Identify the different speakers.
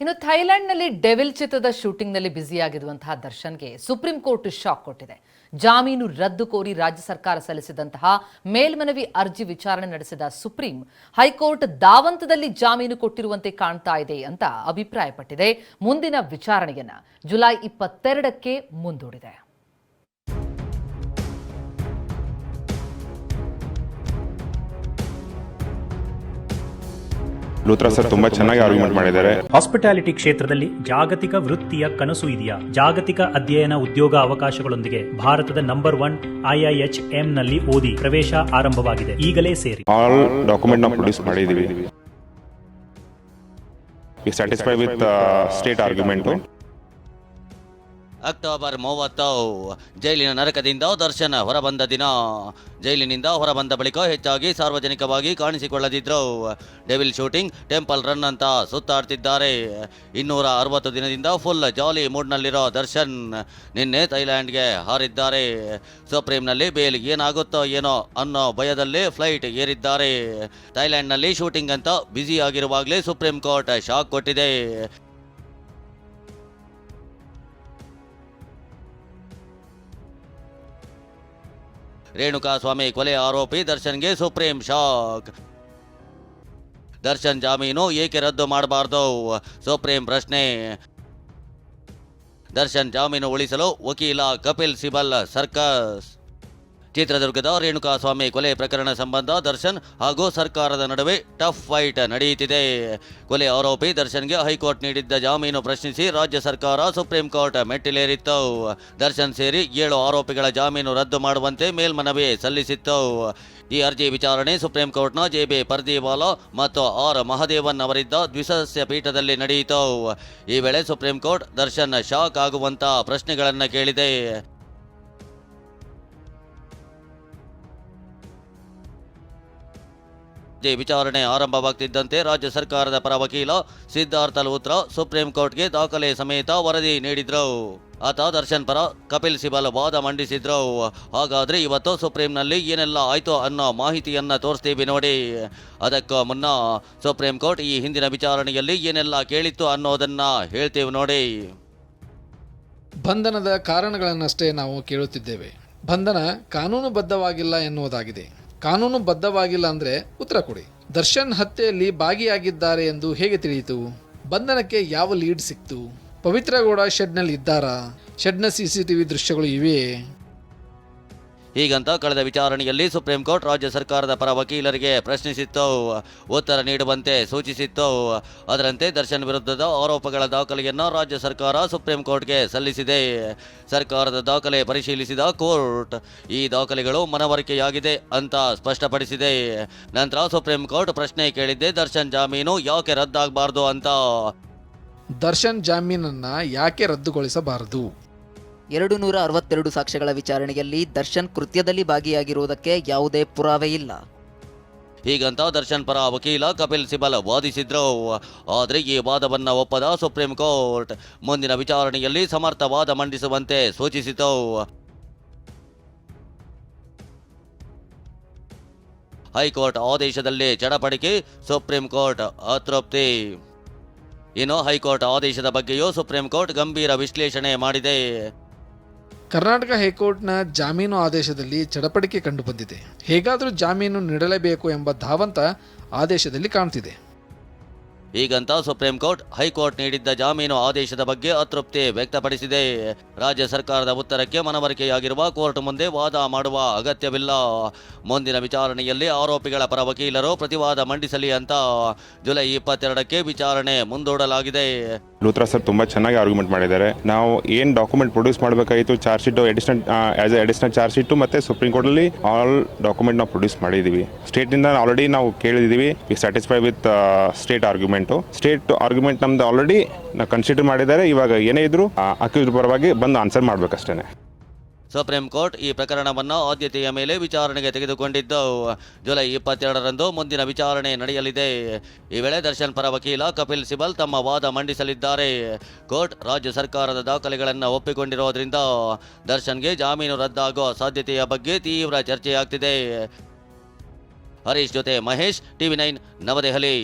Speaker 1: ಇನ್ನು ಥೈಲ್ಯಾಂಡ್ನಲ್ಲಿ ಡೆವಿಲ್ ಚಿತ್ರದ ಶೂಟಿಂಗ್ನಲ್ಲಿ ಬ್ಯುಸಿಯಾಗಿರುವಂತಹ ದರ್ಶನ್ಗೆ ಸುಪ್ರೀಂ ಕೋರ್ಟ್ ಶಾಕ್ ಕೊಟ್ಟಿದೆ. ಜಾಮೀನು ರದ್ದು ಕೋರಿ ರಾಜ್ಯ ಸರ್ಕಾರ ಸಲ್ಲಿಸಿದಂತಹ ಮೇಲ್ಮನವಿ ಅರ್ಜಿ ವಿಚಾರಣೆ ನಡೆಸಿದ ಸುಪ್ರೀಂ, ಹೈಕೋರ್ಟ್ ದಾವಂತದಲ್ಲಿ ಜಾಮೀನು ಕೊಟ್ಟಿರುವಂತೆ ಕಾಣ್ತಾ ಇದೆ ಅಂತ ಅಭಿಪ್ರಾಯಪಟ್ಟಿದೆ. ಮುಂದಿನ ವಿಚಾರಣೆಯನ್ನ ಜುಲೈ ಇಪ್ಪತ್ತೆರಡಕ್ಕೆ ಮುಂದೂಡಿದೆ.
Speaker 2: ಲೂತ್ರಾ ಸರ್ ತುಂಬಾ ಚೆನ್ನಾಗಿ ಆರ್ಗ್ಯುಮೆಂಟ್ ಮಾಡಿದ್ದಾರೆ.
Speaker 3: ಹಾಸ್ಪಿಟಾಲಿಟಿ ಕ್ಷೇತ್ರದಲ್ಲಿ ಜಾಗತಿಕ ವೃತ್ತಿಯ ಕನಸು ಇದೆಯಾ? ಜಾಗತಿಕ ಅಧ್ಯಯನ ಉದ್ಯೋಗ ಅವಕಾಶಗಳೊಂದಿಗೆ ಭಾರತದ ನಂಬರ್ ಒನ್ ಐಐಎಚ್ನಲ್ಲಿ ಓದಿ ಪ್ರವೇಶ ಆರಂಭವಾಗಿದೆ. ಈಗಲೇ ಸೇರಿ.
Speaker 2: ಆಲ್ ಡಾಕ್ಯುಮೆಂಟ್ ನಾವು ಪ್ರೊಡ್ಯೂಸ್ ಮಾಡಿದೀವಿ. Satisfy with state argument
Speaker 4: October ಮೂವತ್ತು, ಜೈಲಿನ ನರಕದಿಂದ ದರ್ಶನ್ ಹೊರಬಂದ ದಿನ. ಜೈಲಿನಿಂದ ಹೊರಬಂದ ಬಳಿಕ ಹೆಚ್ಚಾಗಿ ಸಾರ್ವಜನಿಕವಾಗಿ ಕಾಣಿಸಿಕೊಳ್ಳದಿದ್ರು. ಡೆವಿಲ್ ಶೂಟಿಂಗ್, ಟೆಂಪಲ್ ರನ್ ಅಂತ ಸುತ್ತಾಡ್ತಿದ್ದಾರೆ. ಇನ್ನೂರ ಅರವತ್ತು ದಿನದಿಂದ ಫುಲ್ ಜಾಲಿ ಮೂಡ್ನಲ್ಲಿರೋ ದರ್ಶನ್ ನಿನ್ನೆ ಥೈಲ್ಯಾಂಡ್ಗೆ ಹಾರಿದ್ದಾರೆ. ಸುಪ್ರೀಂನಲ್ಲಿ ಬೇಲ್ ಏನಾಗುತ್ತೋ ಏನೋ ಅನ್ನೋ ಭಯದಲ್ಲಿ ಫ್ಲೈಟ್ ಏರಿದ್ದಾರೆ. ಥೈಲ್ಯಾಂಡ್ನಲ್ಲಿ ಶೂಟಿಂಗ್ ಅಂತ ಬ್ಯುಸಿ ಆಗಿರುವಾಗಲೇ ಸುಪ್ರೀಂ ಕೋರ್ಟ್ ಶಾಕ್ ಕೊಟ್ಟಿದೆ. ರೇಣುಕಾಸ್ವಾಮಿ ಕೊಲೆ ಆರೋಪಿ ದರ್ಶನ್ಗೆ ಸುಪ್ರೀಂ ಶಾಕ್. ದರ್ಶನ್ ಜಾಮೀನು ಏಕೆ ರದ್ದು ಮಾಡಬಾರ್ದು? ಸುಪ್ರೀಂ ಪ್ರಶ್ನೆ. ದರ್ಶನ್ ಜಾಮೀನು ಉಳಿಸಲು ವಕೀಲ ಕಪಿಲ್ ಸಿಬಲ್ ಸರ್ಕಸ್. ಚಿತ್ರದುರ್ಗದ ರೇಣುಕಾಸ್ವಾಮಿ ಕೊಲೆ ಪ್ರಕರಣ ಸಂಬಂಧ ದರ್ಶನ್ ಹಾಗೂ ಸರ್ಕಾರದ ನಡುವೆ ಟಫ್ ಫೈಟ್ ನಡೆಯುತ್ತಿದೆ. ಕೊಲೆ ಆರೋಪಿ ದರ್ಶನ್ಗೆ ಹೈಕೋರ್ಟ್ ನೀಡಿದ್ದ ಜಾಮೀನು ಪ್ರಶ್ನಿಸಿ ರಾಜ್ಯ ಸರ್ಕಾರ ಸುಪ್ರೀಂ ಕೋರ್ಟ್ ಮೆಟ್ಟಿಲೇರಿತ್ತು. ದರ್ಶನ್ ಸೇರಿ ಏಳು ಆರೋಪಿಗಳ ಜಾಮೀನು ರದ್ದು ಮಾಡುವಂತೆ ಮೇಲ್ಮನವಿ ಸಲ್ಲಿಸಿತ್ತು. ಈ ಅರ್ಜಿ ವಿಚಾರಣೆ ಸುಪ್ರೀಂ ಕೋರ್ಟ್ನ ಜೆ ಬಿ ಪರ್ದಿವಾಲಾ ಮತ್ತು ಆರ್ ಮಹದೇವನ್ ಅವರಿದ್ದ ದ್ವಿಸದಸ್ಯ ಪೀಠದಲ್ಲಿ ನಡೆಯಿತು. ಈ ವೇಳೆ ಸುಪ್ರೀಂ ಕೋರ್ಟ್ ದರ್ಶನ್ ಶಾಕ್ ಆಗುವಂತಹ ಪ್ರಶ್ನೆಗಳನ್ನು ಕೇಳಿದೆ. ಈ ವಿಚಾರಣೆ ಆರಂಭವಾಗ್ತಿದ್ದಂತೆ ರಾಜ್ಯ ಸರ್ಕಾರದ ಪರ ವಕೀಲ ಸಿದ್ಧಾರ್ಥ ಲೂತ್ರ ಸುಪ್ರೀಂ ಕೋರ್ಟ್ಗೆ ದಾಖಲೆ ಸಮೇತ ವರದಿ ನೀಡಿದ್ರು. ಆತ ದರ್ಶನ್ ಪರ ಕಪಿಲ್ ಸಿಬಲ್ ವಾದ ಮಂಡಿಸಿದ್ರು. ಹಾಗಾದ್ರೆ ಇವತ್ತು ಸುಪ್ರೀಂನಲ್ಲಿ ಏನೆಲ್ಲ ಆಯ್ತು ಅನ್ನೋ ಮಾಹಿತಿಯನ್ನ ತೋರಿಸ್ತೀವಿ ನೋಡಿ. ಅದಕ್ಕೂ ಮುನ್ನ ಸುಪ್ರೀಂ ಕೋರ್ಟ್ ಈ ಹಿಂದಿನ ವಿಚಾರಣೆಯಲ್ಲಿ ಏನೆಲ್ಲ ಕೇಳಿತ್ತು ಅನ್ನೋದನ್ನ ಹೇಳ್ತೀವಿ ನೋಡಿ.
Speaker 5: ಬಂಧನದ ಕಾರಣಗಳನ್ನಷ್ಟೇ ನಾವು ಕೇಳುತ್ತಿದ್ದೇವೆ. ಬಂಧನ ಕಾನೂನುಬದ್ಧವಾಗಿಲ್ಲ ಎನ್ನುವುದಾಗಿದೆ. ಕಾನೂನುಬದ್ಧವಾಗಿಲ್ಲ ಅಂದರೆ ಉತ್ತರ ಕೊಡಿ. ದರ್ಶನ್ ಹತ್ಯೆಯಲ್ಲಿ ಭಾಗಿಯಾಗಿದ್ದಾರೆ ಎಂದು ಹೇಗೆ ತಿಳಿಯಿತು? ಬಂಧನಕ್ಕೆ ಯಾವ ಲೀಡ್ ಸಿಕ್ತು? ಪವಿತ್ರಗೌಡ ಶೆಡ್ನಲ್ಲಿ ಇದ್ದಾರಾ? ಶೆಡ್ನ ಸಿ ಸಿ ಟಿ ದೃಶ್ಯಗಳು ಇವೆಯೇ?
Speaker 4: ಹೀಗಂತ ಕಳೆದ ವಿಚಾರಣೆಯಲ್ಲಿ ಸುಪ್ರೀಂ ಕೋರ್ಟ್ ರಾಜ್ಯ ಸರ್ಕಾರದ ಪರ ವಕೀಲರಿಗೆ ಪ್ರಶ್ನಿಸಿತ್ತು, ಉತ್ತರ ನೀಡುವಂತೆ ಸೂಚಿಸಿತ್ತು. ಅದರಂತೆ ದರ್ಶನ್ ವಿರುದ್ಧದ ಆರೋಪಗಳ ದಾಖಲೆಯನ್ನು ರಾಜ್ಯ ಸರ್ಕಾರ ಸುಪ್ರೀಂ ಕೋರ್ಟ್ಗೆ ಸಲ್ಲಿಸಿದೆ. ಸರ್ಕಾರದ ದಾಖಲೆ ಪರಿಶೀಲಿಸಿದ ಕೋರ್ಟ್ ಈ ದಾಖಲೆಗಳು ಮನವರಿಕೆಯಾಗಿದೆ ಅಂತ ಸ್ಪಷ್ಟಪಡಿಸಿದೆ. ನಂತರ ಸುಪ್ರೀಂ ಕೋರ್ಟ್ ಪ್ರಶ್ನೆ ಕೇಳಿದ್ದೆ, ದರ್ಶನ್ ಜಾಮೀನು ಯಾಕೆ ರದ್ದಾಗಬಾರ್ದು ಅಂತ.
Speaker 5: ದರ್ಶನ್ ಜಾಮೀನನ್ನು ಯಾಕೆ ರದ್ದುಗೊಳಿಸಬಾರದು?
Speaker 6: ಎರಡು ನೂರ ಅರವತ್ತೆರಡು ಸಾಕ್ಷ್ಯಗಳ ವಿಚಾರಣೆಯಲ್ಲಿ ದರ್ಶನ್ ಕೃತ್ಯದಲ್ಲಿ ಭಾಗಿಯಾಗಿರುವುದಕ್ಕೆ ಯಾವುದೇ ಪುರಾವೆ ಇಲ್ಲ.
Speaker 4: ಹೀಗಂತ ದರ್ಶನ್ ಪರ ವಕೀಲ ಕಪಿಲ್ ಸಿಬಲ್ ವಾದಿಸಿದ್ರು. ಆದರೆ ಈ ವಾದವನ್ನು ಒಪ್ಪದ ಸುಪ್ರೀಂ ಕೋರ್ಟ್. ಮುಂದಿನ ವಿಚಾರಣೆಯಲ್ಲಿ ಸಮರ್ಥ ವಾದ ಮಂಡಿಸುವಂತೆ ಸೂಚಿಸಿತು. ಹೈಕೋರ್ಟ್ ಆದೇಶದಲ್ಲಿ ಚಡಪಡಿಕೆ, ಸುಪ್ರೀಂ ಕೋರ್ಟ್ ಅತೃಪ್ತಿ. ಇನ್ನು ಹೈಕೋರ್ಟ್ ಆದೇಶದ ಬಗ್ಗೆಯೂ ಸುಪ್ರೀಂ ಕೋರ್ಟ್ ಗಂಭೀರ ವಿಶ್ಲೇಷಣೆ ಮಾಡಿದೆ.
Speaker 5: ಕರ್ನಾಟಕ ಹೈಕೋರ್ಟ್ನ ಜಾಮೀನು ಆದೇಶದಲ್ಲಿ ಚಡಪಡಿಕೆ ಕಂಡುಬಂದಿದೆ. ಹೇಗಾದರೂ ಜಾಮೀನು ನೀಡಲೇಬೇಕು ಎಂಬ ಧಾವಂತ ಆದೇಶದಲ್ಲಿ ಕಾಣ್ತಿದೆ.
Speaker 4: ಹೀಗಂತ ಸುಪ್ರೀಂ ಕೋರ್ಟ್ ಹೈಕೋರ್ಟ್ ನೀಡಿದ್ದ ಜಾಮೀನು ಆದೇಶದ ಬಗ್ಗೆ ಅತೃಪ್ತಿ ವ್ಯಕ್ತಪಡಿಸಿದೆ. ರಾಜ್ಯ ಸರ್ಕಾರದ ಉತ್ತರಕ್ಕೆ ಮನವರಿಕೆಯಾಗಿರುವ ಕೋರ್ಟ್ ಮುಂದೆ ವಾದ ಮಾಡುವ ಅಗತ್ಯವಿಲ್ಲ. ಮುಂದಿನ ವಿಚಾರಣೆಯಲ್ಲಿ ಆರೋಪಿಗಳ ಪರ ವಕೀಲರು ಪ್ರತಿವಾದ ಮಂಡಿಸಲಿ ಅಂತ ಜುಲೈ ಇಪ್ಪತ್ತೆರಡಕ್ಕೆ ವಿಚಾರಣೆ ಮುಂದೂಡಲಾಗಿದೆ.
Speaker 2: ಲೂತ್ರಾ ಸರ್ ತುಂಬಾ ಚೆನ್ನಾಗಿ ಆರ್ಗ್ಯುಮೆಂಟ್ ಮಾಡಿದ್ದಾರೆ. ನಾವು ಏನ್ ಡಾಕ್ಯುಮೆಂಟ್ ಪ್ರೊಡ್ಯೂಸ್ ಮಾಡಬೇಕಾಗಿತ್ತು charge sheet additional as a additional charge sheet ಮತ್ತೆ ಸುಪ್ರೀಂ ಕೋರ್ಟಲ್ಲಿ ಆಲ್ ಡಾಕ್ಯುಮೆಂಟ್ ನಾವು ಪ್ರೊಡ್ಯೂಸ್ ಮಾಡಿದೀವಿ ಸ್ಟೇಟಿಂದ ಆಲ್ರೆಡಿ ನಾವು ಕೇಳಿದೀವಿ ಈ satisfy with state argument state argument ನಮ್ದು ಆಲ್ರೆಡಿ ಕನ್ಸಿಡರ್ ಮಾಡಿದ್ದಾರೆ. ಇವಾಗ ಏನೇ ಇದ್ರು ಅಕ್ಯೂಸ್ ಪರವಾಗಿ ಬಂದು ಆನ್ಸರ್ ಮಾಡಬೇಕಷ್ಟೇ
Speaker 4: ಸುಪ್ರೀಂ ಕೋರ್ಟ್ ಈ ಪ್ರಕರಣವನ್ನು ಆದ್ಯತೆಯ ಮೇಲೆ ವಿಚಾರಣೆಗೆ ತೆಗೆದುಕೊಂಡಿದ್ದು ಜುಲೈ ಇಪ್ಪತ್ತೆರಡರಂದು ಮುಂದಿನ ವಿಚಾರಣೆ ನಡೆಯಲಿದೆ. ಈ ವೇಳೆ ದರ್ಶನ್ ಪರ ವಕೀಲ ಕಪಿಲ್ ಸಿಬಲ್ ತಮ್ಮ ವಾದ ಮಂಡಿಸಲಿದ್ದಾರೆ. ಕೋರ್ಟ್ ರಾಜ್ಯ ಸರ್ಕಾರದ ದಾಖಲೆಗಳನ್ನು ಒಪ್ಪಿಕೊಂಡಿರೋದ್ರಿಂದ ದರ್ಶನ್ಗೆ ಜಾಮೀನು ರದ್ದಾಗುವ ಸಾಧ್ಯತೆಯ ಬಗ್ಗೆ ತೀವ್ರ ಚರ್ಚೆಯಾಗ್ತಿದೆ. ಹರೀಶ್ ಜೊತೆ ಮಹೇಶ್, ಟಿವಿ ನೈನ್, ನವದೆಹಲಿ.